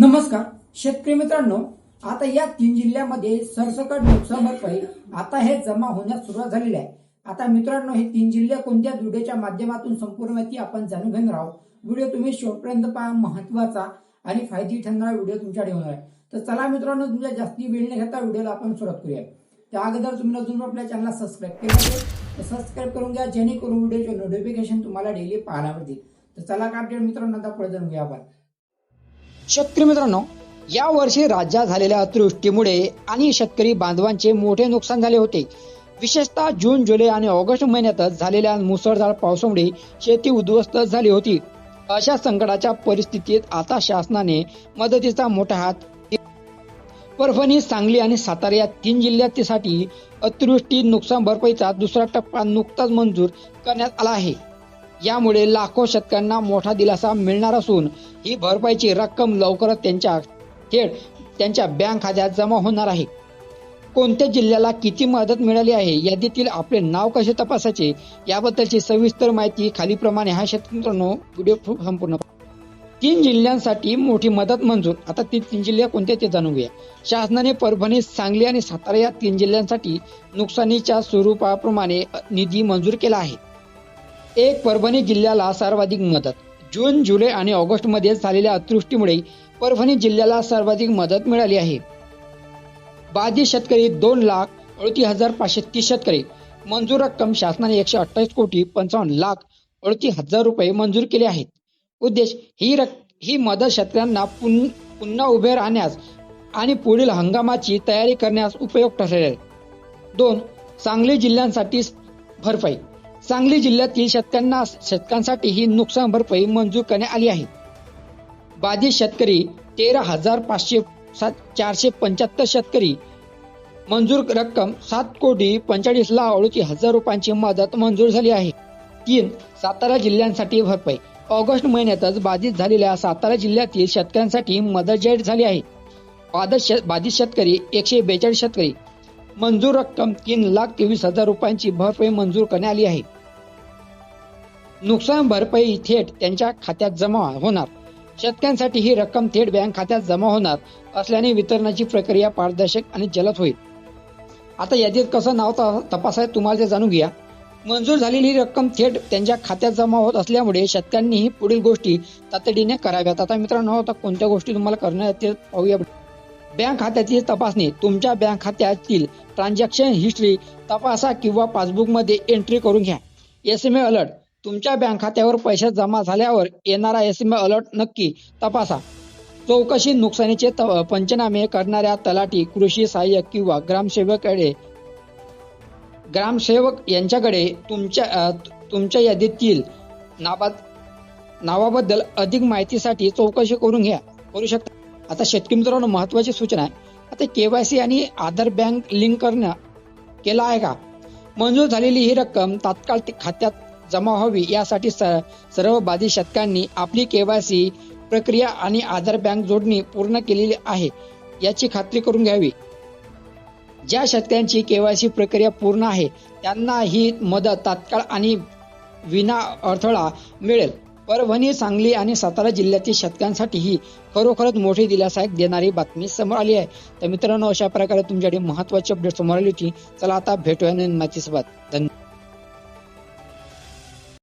नमस्कार शेतकरी मित्रांनो आता या तीन जिल्ह्यामध्ये सरसकट नुकसान भरपाई आता हे जमा होण्यास सुरुवात झालेली आहे. आता मित्रांनो हे तीन जिल्हे कोणत्या व्हिडिओच्या माध्यमातून संपूर्ण माहिती आपण जाणून घेणार आहोत. व्हिडिओ तुम्ही शेवटपर्यंत पहा महत्त्वाचा आणि फायदेशीर ठरणारा व्हिडिओ तुमच्याकडे होणार आहे. तर चला मित्रांनो तुमच्या जास्ती वेळ न घेता व्हिडिओला आपण सुरुवात करूया. त्या अगोदर तुम्ही अजून आपल्या चॅनलला सबस्क्राईब केलं असेल तर सबस्क्राईब करून घ्या जेणेकरून व्हिडिओचे नोटिफिकेशन तुम्हाला डेली पाहायला मिळतील. तर चला का अपडेट मित्रांनो आता पुढे जाणून घ्या आपण. शेतकरी मित्रांनो या वर्षी राज्यात झालेल्या अतिवृष्टीमुळे आणि शेतकरी बांधवांचे मोठे नुकसान झाले होते. विशेषतः जून जुलै आणि ऑगस्ट महिन्यातच झालेल्या मुसळधार पावसामुळे शेती उद्ध्वस्त झाली होती. अशा संकटाच्या परिस्थितीत आता शासनाने मदतीचा मोठा हात परभणी सांगली आणि सातारा या तीन जिल्ह्यासाठी अतिवृष्टी नुकसान भरपाईचा दुसरा टप्पा नुकताच मंजूर करण्यात आला आहे. यामुळे लाखो शेतकऱ्यांना मोठा दिलासा मिळणार असून ही भरपाईची रक्कम लवकरच त्यांच्या थेट त्यांच्या बँक खात्यात जमा होणार आहे. कोणत्या जिल्ह्याला किती मदत मिळाली आहे यादीतील आपले नाव कसे तपासायचे याबद्दलची सविस्तर माहिती खालीप्रमाणे हा शेतकऱ्यांनो व्हिडिओ संपूर्ण तीन जिल्ह्यांसाठी मोठी मदत मंजूर. आता ती तीन जिल्हे कोणते ते जाणून घेऊया. शासनाने परभणी सांगली आणि सातारा या तीन जिल्ह्यांसाठी नुकसानीच्या स्वरूपाप्रमाणे निधी मंजूर केला आहे. एक परभणी जिल्ह्याला सर्वाधिक मदत. जून जुलै आणि ऑगस्टमध्ये झालेल्या अतिवृष्टीमुळे परभणी जिल्ह्याला सर्वाधिक मदत मिळाली आहे. बाधित शेतकरी दोन लाख अडतीस हजार पाचशे तीस शेतकरी. मंजूर रक्कम शासनाने एकशे अठ्ठावीस कोटी पंचावन्न लाख अडतीस हजार रुपये मंजूर केले आहेत. उद्देश ही रक ही मदत शेतकऱ्यांना पुन- पुन्हा उभे राहण्यास आणि पुढील हंगामाची तयारी करण्यास उपयोग ठरेल. दोन सांगली जिल्ह्यांसाठी भरपाई सांगली जिल्ह्यातील शेतकऱ्यांना शेतकऱ्यांसाठी ही नुकसान भरपाई मंजूर करण्यात आली आहे. बाधित शेतकरी तेरा हजार पाचशे सात चारशे पंच्याहत्तर शेतकरी. मंजूर रक्कम सात कोटी पंचेचाळीस लाख अडतीस हजार रुपयांची मदत मंजूर झाली आहे. तीन सातारा जिल्ह्यांसाठी भरपाई. ऑगस्ट महिन्यातच बाधित झालेल्या सातारा जिल्ह्यातील शेतकऱ्यांसाठी मदत जाहीर झाली आहे. बाधित बाधित शेतकरी एकशे बेचाळीस शेतकरी. मंजूर रक्कम तीन लाख तेवीस हजार रुपयांची भरपाई मंजूर करण्यात आली आहे. नुकसान भरपाई थेट त्यांच्या खात्यात जमा होणार. शेतकऱ्यांसाठी ही रक्कम थेट बँक खात्यात जमा होणार असल्याने वितरणाची प्रक्रिया पारदर्शक आणि जलद होईल. आता यादीत कसं नाव तपासाय तपासायचं तुम्हाला ते जाणून घ्या. मंजूर झालेली रक्कम थेट त्यांच्या खात्यात जमा होत असल्यामुळे शेतकऱ्यांनीही पुढील गोष्टी तातडीने कराव्यात. आता मित्रांनो आता कोणत्या गोष्टी तुम्हाला करण्यात येतील पाहूया. बँक खात्याची तपासणी. तुमच्या बँक खात्यातील ट्रान्झॅक्शन हिस्ट्री तपासा किंवा पासबुकमध्ये एंट्री करून घ्या. एस एम अलर्ट तुमच्या बँक खात्यावर पैसे जमा झाल्यावर येणारा एस एम अलर्ट नक्की तपासा. चौकशी नुकसानीचे त- पंचनामे करणाऱ्या तलाठी कृषी सहाय्यक किंवा ग्रामसेवकाकडे ग्रामसेवक यांच्याकडे तुमच्या तुमच्या यादीतील नाबाद नावाबद्दल अधिक माहितीसाठी चौकशी करून घ्या. करू शकता. आता शेतकरी मित्रांनो महत्वाची सूचना आहे. आता केवायसी आणि आधार बँक लिंक करणं केला आहे का? मंजूर झालेली ही रक्कम तात्काळ खात्यात जमा व्हावी. यासाठी स- सर्व बाधित शतकांनी आपली केवायसी प्रक्रिया आणि आधार बँक जोडणी पूर्ण केलेली आहे. याची खात्री करून घ्यावी. ज्या शेतकऱ्यांची केवायसी प्रक्रिया पूर्ण आहे त्यांना ही मदत तात्काळ आणि विना अडथळा मिळेल. परभणी सांगली आणि सातारा जिल्ह्यातील शेतकऱ्यांसाठी ही खरोखरच मोठी दिलासायक देणारी बातमी समोर आली आहे. तर मित्रांनो अशा प्रकारे तुमच्याकडे महत्वाची अपडेट समोर आली होती. चला आता भेटूया नवीन माहितीसोबत. धन्यवाद.